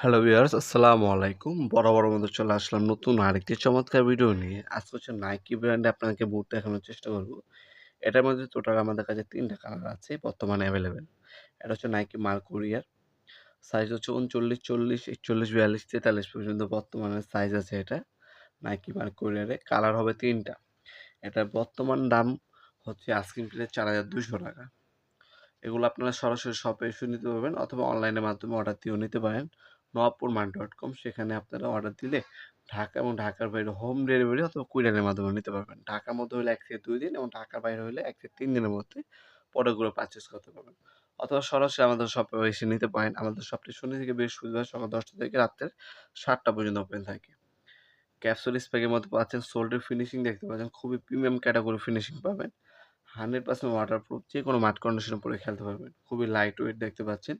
Hello viewers, আসসালামু আলাইকুম। বড় মধ্যে চলে আসলাম নতুন আরেকটি চমৎকার ভিডিও নিয়ে। আজকে হচ্ছে নাইকি ব্র্যান্ডে আপনাকে বুট দেখানোর চেষ্টা করব। এটার মধ্যে টোটাল আমাদের কাছে তিনটা কালার আছে, বর্তমানে অ্যাভেলেবেল এটা হচ্ছে নাইকি মার্ক কুরিয়ার সাইজ হচ্ছে উনচল্লিশ, চল্লিশ, একচল্লিশ, বিয়াল্লিশ, তেতাল্লিশ পর্যন্ত বর্তমানে সাইজ আছে এটা নাইকি মার্ক কুরিয়ারে কালার হবে তিনটা। এটার বর্তমান দাম হচ্ছে আইসক্রিম প্লেট চার হাজার দুশো টাকা। এগুলো আপনারা সরাসরি শপে এসে নিতে পারবেন অথবা অনলাইনের মাধ্যমে অর্ডার দিয়েও নিতে পারেন। নবাবপুর মার্ট ডট কম, সেখানে আপনারা অর্ডার দিলে ঢাকা এবং ঢাকার বাইরে হোম ডেলিভারি অথবা কুরিয়ারের মাধ্যমে নিতে পারবেন। ঢাকার মধ্যে হলে এক থেকে দুই দিন এবং ঢাকার বাইরে হলে এক থেকে তিন দিনের মধ্যে প্রোডাক্টগুলো পারচেস করতে পারবেন। অথবা সরাসরি আমাদের শপে এসে নিতে পারেন। আমাদের শপটি শনি থেকে বৃহস্পতিবার সকাল দশটা থেকে রাত্রের সাতটা পর্যন্ত ওপেন থাকে। ক্যাপসুল স্প্যাকের মধ্যে পাচ্ছেন সোল্ডের ফিনিশিং দেখতে পাচ্ছেন। খুবই প্রিমিয়াম ক্যাটাগরি ফিনিশিং পাবেন। হান্ড্রেড পার্সেন্ট ওয়াটারপ্রুফ যে কোনো মাঠ কন্ডিশনে পরে খেলতে পারবেন। খুবই লাইট ওয়েট দেখতে পাচ্ছেন।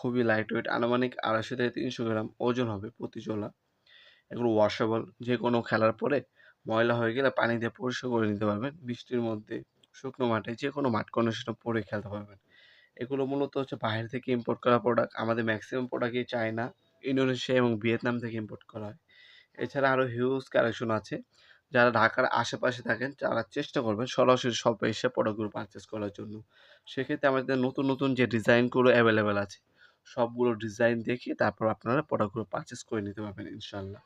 খুবই লাইট ওয়েট আনুমানিক আড়াইশো থেকে তিনশো গ্রাম ওজন হবে প্রতি চোলা এগুলো ওয়াশেবল যে কোনো খেলার পরে ময়লা হয়ে গেলে পানি দিয়ে পরিষ্কার করে নিতে পারবেন। বৃষ্টির মধ্যে, শুকনো মাঠে যে কোনো মাঠ কন্ডিশনে পরে খেলতে পারবেন। এগুলো মূলত হচ্ছে বাইরে থেকে ইম্পোর্ট করা প্রোডাক্ট আমাদের ম্যাক্সিমাম প্রোডাক্টই চায়না, ইন্দোনেশিয়া এবং ভিয়েতনাম থেকে ইম্পোর্ট করা হয়। এছাড়া আরও হিউজ কালেকশন আছে। যারা ঢাকার আশেপাশে থাকেন, তারা চেষ্টা করবেন সরাসরি শপে এসে প্রোডাক্টগুলো পারচেস করার জন্য। সেক্ষেত্রে আমাদের নতুন নতুন যে ডিজাইনগুলো অ্যাভেলেবেল আছে সবগুলো ডিজাইন দেখে তারপর আপনারা প্রোডাক্টগুলো পারচেস করে নিতে পারবেন, ইনশাল্লাহ।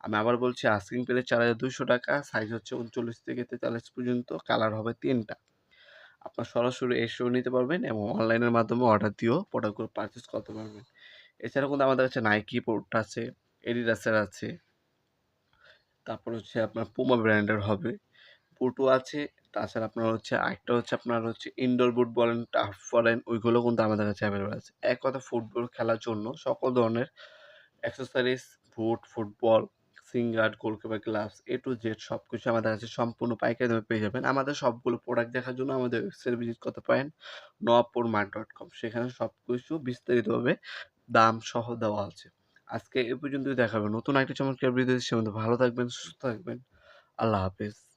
আমি আবার বলছি আস্কিং পেলে চার হাজার দুশো টাকা সাইজ হচ্ছে উনচল্লিশ থেকে তেতাল্লিশ পর্যন্ত কালার হবে তিনটা। আপনার সরাসরি এসেও নিতে পারবেন এবং অনলাইনের মাধ্যমে অর্ডার দিয়েও প্রোডাক্টগুলো পারচেস করতে পারবেন। এছাড়া কিন্তু আমাদের কাছে নাইকি পোর্ট আছে এডিডাসের আছে। তারপর হচ্ছে আপনার পুমা ব্র্যান্ডের হবে। বুটও আছে তাছাড়া আপনার হচ্ছে আরেকটা হচ্ছে আপনার হচ্ছে ইনডোর বুট বলেন টাফ বলেন, ওইগুলো কিন্তু আমাদের কাছে অ্যাভেলেবেল আছে। এক কথা ফুটবল খেলার জন্য সকল ধরনের accessories boot football singer goalkeeper gloves A to Z সব কিছু আমাদের কাছে সম্পূর্ণ পাইকারি দামে পেয়ে যাবেন। আমাদের সবগুলো প্রোডাক্ট দেখার জন্য আমাদের ওয়েবসাইট ভিজিট করতে পারেন নবাবপুর মার্ট ডট কম সেখানে সব কিছু বিস্তারিতভাবে দাম সহ দেওয়া আছে। আজকে এ পর্যন্তই দেখাবেন নতুন একটা চমৎকার ভিডিও ভালো থাকবেন, সুস্থ থাকবেন। আল্লাহ হাফেজ।